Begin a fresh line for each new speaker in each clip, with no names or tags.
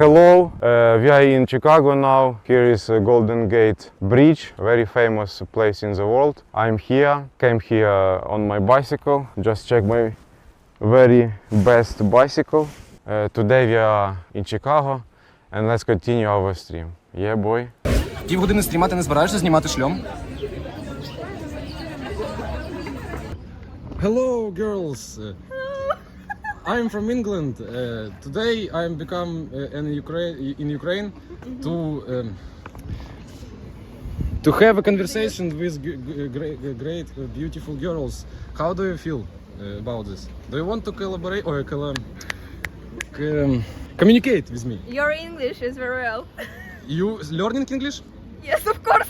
Hello, uh, we are in Chicago now. Here is uh, Golden Gate Bridge, very famous place in the world. I'm here, came here on my bicycle, just check my very best bicycle. Uh, today we are in Chicago and let's continue our stream. Yeah, boy.
Півгодини стріма ти не збираєшся знімати шльом? Hello, girls. Uh, I'm from England. Uh, today I'm become uh, in Ukraine in Ukraine to um, to have a conversation with great, great, uh, beautiful girls. How do you feel uh, about this? Do you want to collaborate or colla- um, communicate with me?
Your English is very well.
You learning English?
Yes, of course.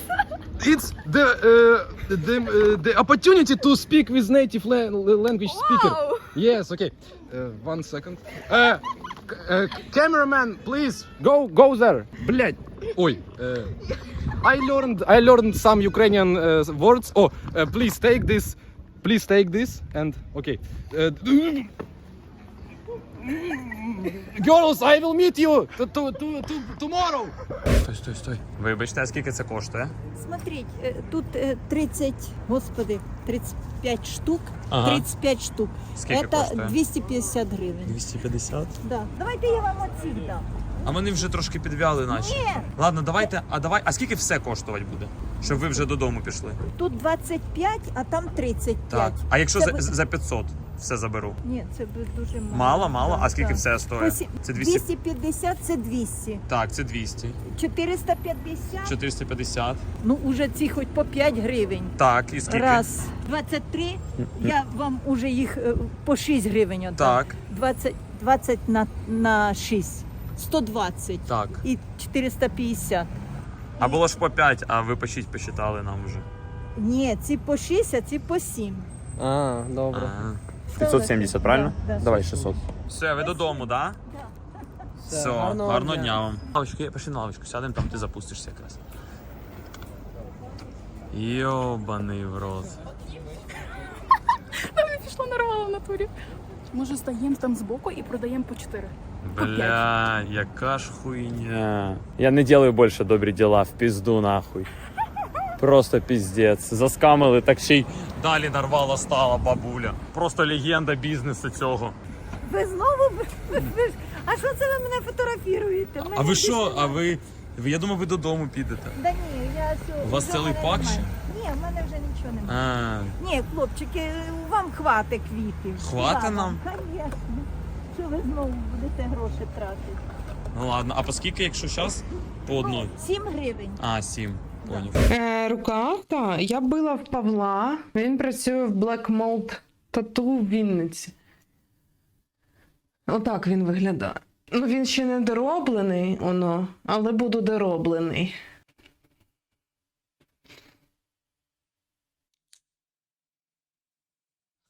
It's the uh, the uh, the opportunity to speak with native la- language speaker.
Wow.
Yes, okay. Uh, one second. Uh, c- uh, cameraman, please go go there. Блять. Ой. Uh, I learned I learned some Ukrainian uh, words. Oh, uh, please take this. Please take this and okay. Uh, girls, I will meet you to, to, to, to, tomorrow. Стой, стой, стой.
Вибачте, а скільки це коштує?
Смотрите, э, тут э, 30, господи, 35 штук,
Ага.
35 штук.
Скільки
Это
коштує?
250 гривень.
250.
Да. Давайте я вам оці дам.
А вони вже трошки підвяли, наче.
Ні,
Ладно, давайте, а давай, а скільки все коштувати буде? Щоб ви вже додому пішли.
тут 25, а там 35.
Так. А якщо
Це
за,
ви-
за 500 Все заберу?
Ні, це бу- дуже мало.
Мало, мало.
Да,
А скільки
да.
все стоїть?
Посі-
Це 200.
250 це 200.
Так, це 200.
450,
450.
ну уже ці хоч по 5 гривень.
Так, і скільки?
Раз. 23, я вам уже їх е, по 6 гривень отдам.
Так,
20, 20 на, на 6. 120.
так.
І 450.
А було ж по 5, а ви по 6 посчитали нам вже.
Ні, ці по 6, а ці по 7.
А, добре.
Ага.
570, правильно?
Да, да.
Давай 600.
Все, ви додому, так? Да? Все, гарного,
гарного
дня.
дня.
вам. Лавочку, пішли на лавочку, сядемо, там ти запустишся якраз. Йобаний в рот.
пішло нарвало в натурі. Може, стаємо там збоку і продаємо по 4.
Бля, яка ж хуйня.
Я не делаю больше добрі діла, в пізду нахуй. Просто піздець. Заскамили, так ще й
Далі нарвала стала бабуля. Просто легенда бізнесу цього.
Ви знову. ви- А що це ви мене фотографіруєте? Мене
А ви що? А ви. Я думав, ви додому підете.
Да ні, я цього.
У вас цілий пак ще?
Ні, в мене вже нічого немає.
А,
Ні, хлопчики, вам хватить квітів.
Хвата нам?
Звісно. Що ви знову будете гроші тратити?
ну ладно. А по скільки, якщо зараз? По одной.
7 гривень.
А, сім. Поняв.
Е, рука, так. Я била в Павла. Він працює в Black Mold Tattoo в Вінниці. Отак він виглядає. Ну, він ще не дороблений, воно, але буду дороблений.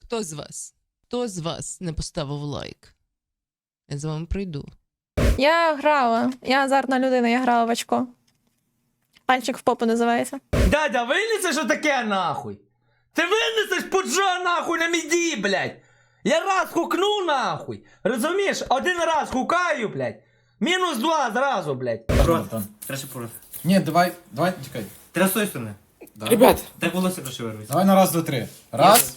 Хто з вас? Хто з вас не поставив лайк? Я з вами прийду.
Я грала. Я азартна людина, я грала в очко. Пальчик в попу називається.
Дядя, винесеш отаке нахуй? Ти винесеш пуджа нахуй на міді, блядь. Я раз хукну нахуй. Розумієш? Один раз хукаю, блядь. Мінус два зразу, блядь.
Проти.
Ні, давай, давай, чекай.
Треба з тої сторони.
Ребят,
Так волосся трошки вирвись.
давай на раз, два, три. Раз.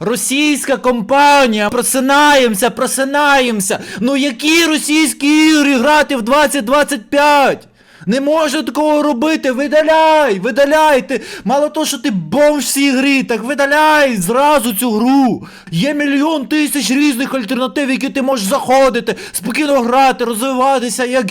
Російська компанія, просинаємося, просинаємося. Ну які російські ігри грати в 2025? Не може такого робити. Видаляй, видаляй. Ти, мало того, що ти бомж всі гри, так видаляй зразу цю гру. Є мільйон тисяч різних альтернатив, які ти можеш заходити, спокійно грати, розвиватися як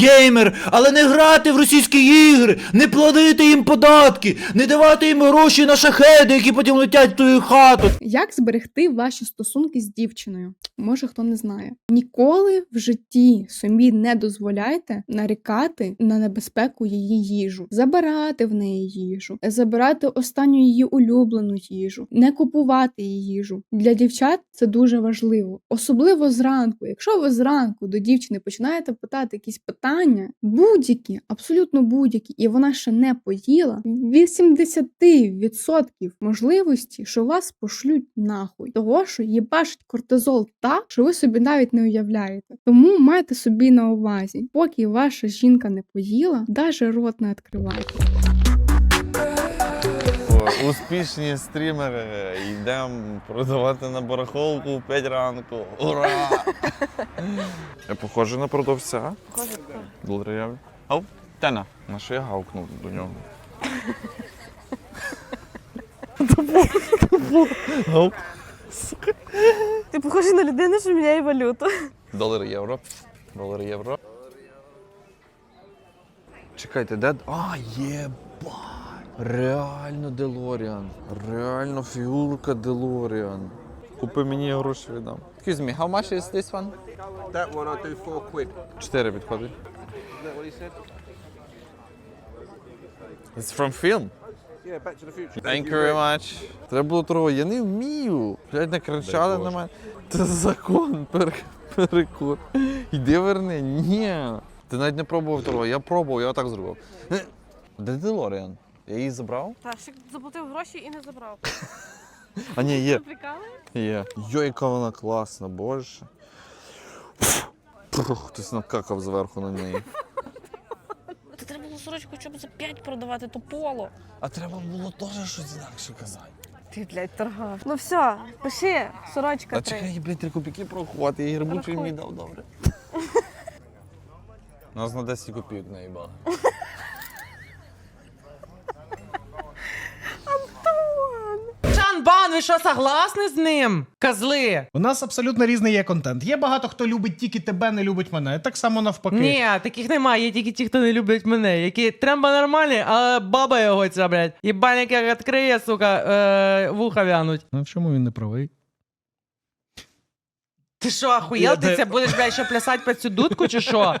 геймер, але не грати в російські ігри, не платити їм податки, не давати їм гроші на шахеди, які потім летять в твою хату.
Як зберегти ваші стосунки з дівчиною? Може, хто не знає. Ніколи в житті собі не дозволяйте нарікати на на небезпеку її їжу, забирати в неї їжу, забирати останню її улюблену їжу, не купувати її їжу. Для дівчат це дуже важливо, особливо зранку. Якщо ви зранку до дівчини починаєте питати якісь питання, будь-які, абсолютно будь-які, і вона ще не поїла, 80% можливості, що вас пошлють нахуй, того що їбашить кортизол так, що ви собі навіть не уявляєте. Тому майте собі на увазі, поки ваша жінка не поїла, даже рот не відкривайте.
Успішні стрімери, йдемо продавати на барахолку в 5 ранку. Ура! Я похожий на продавця. Благодаря. Ау, Тена. На що я гавкнув до нього?
Ти похожий на людину, що міняє валюту.
Долар євро. Долар євро. Чекайте, де. А, єбать! Реально Делоріан. Реально фігурка Делоріан. Купи мені я гроші віддам. Excuse me, how much is this one?
That one I do four quid.
Чотири підходить. It's from film.
Yeah, back to the future.
Thank you very much. Треба було торгувати. Я не вмію. Блядь, не кричали на мене. Це закон, перекур. Іди верни. Ні. Ти навіть не пробував торгувати. Я пробував, я отак зробив. Де Делоріан? Я її забрав?
Та ще заплатив гроші і не забрав.
А ні, є. Є. Йо, яка вона класна, боже. Хтось накакав зверху на неї.
Та треба було сорочку, щоб за 5 продавати, то поло.
А треба було теж щось інакше казати.
Ти, блядь, торгав. Ну все, пиши, сорочка
А чекай, блядь, три копійки порахувати, я їй рибучий мені дав добре. Нас на 10 копійок наїбали.
Чанбан, ви що согласні з ним? Козли?
У нас абсолютно різний є контент. Є багато хто любить тільки тебе, не любить мене. Так само навпаки.
Ні, таких немає, є тільки ті, хто не люблять мене. Які тремба нормальний, а баба його ця, блядь. Єбальник як відкриє, сука, е, вуха вянуть.
Ну в чому він не правий?
Ти що, охуєл? Ти це будеш, блядь, ще плясати під цю дудку, чи що?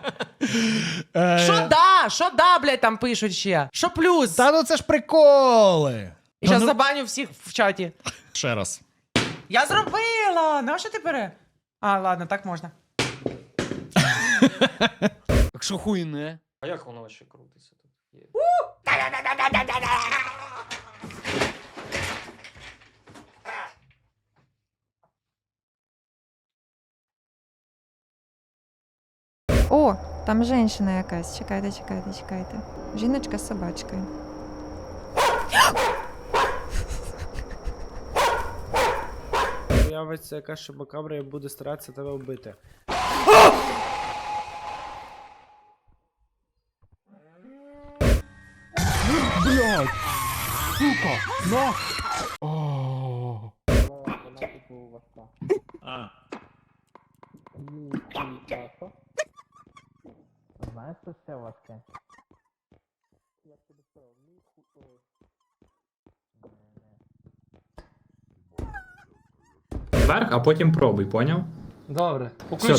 Е,
Що да? Що да, блядь, там пишуть ще? Що плюс?
Та ну це ж приколи.
І зараз
ну-
забаню всіх в чаті.
Ще раз.
Я зробила! На що ти бере? А, ладно, так можна.
Якщо хуй не.
А як воно ще крутиться тут?
О, там жінка якась. Чекайте, чекайте, чекайте. Жіночка з собачкою.
Появиться якась шабакабра і буде старатися тебе вбити.
Вверх, а потім пробуй, поняв?
Добре.
Все,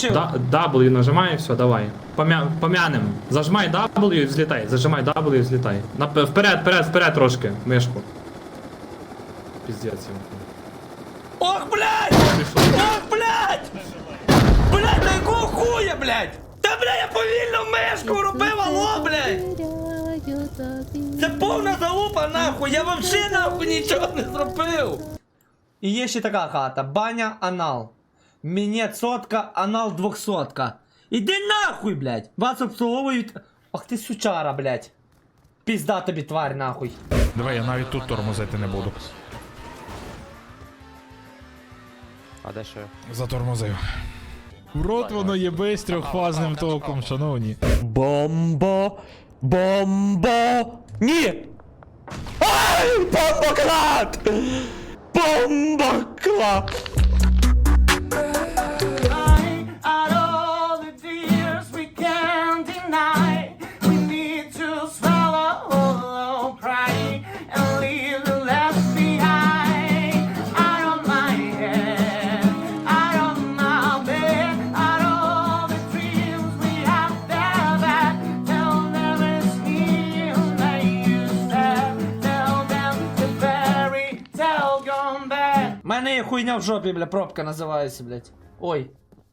W нажимай, все, давай. Помя... Помянем. Зажимай W і взлітай. Зажимай W і взлітай. Нап... Вперед, вперед, вперед трошки. Мишку. Піздець. йому.
Ох, блядь! Ох, блядь! Блядь, на якого хуя, блядь? Повільно мишку робив, алло, блядь! Це повна залупа, нахуй! Я вообще нахуй нічого не зробив! І є ще така хата, баня анал. Мені сотка, анал двохсотка. Іди нахуй, блядь! Вас обслуговують. Ах ти сучара, блядь. Пізда тобі тварь, нахуй.
Давай, я навіть тут тормозити не буду.
А де ще?
Затормозив. В рот воно є без трьохфазним током, шановні.
Бомбо! Бомбо! Ні! Ай! Бомбоклад! Бомбоклад!
Хуйня в жопі, бля, пробка називається, блядь. Ой.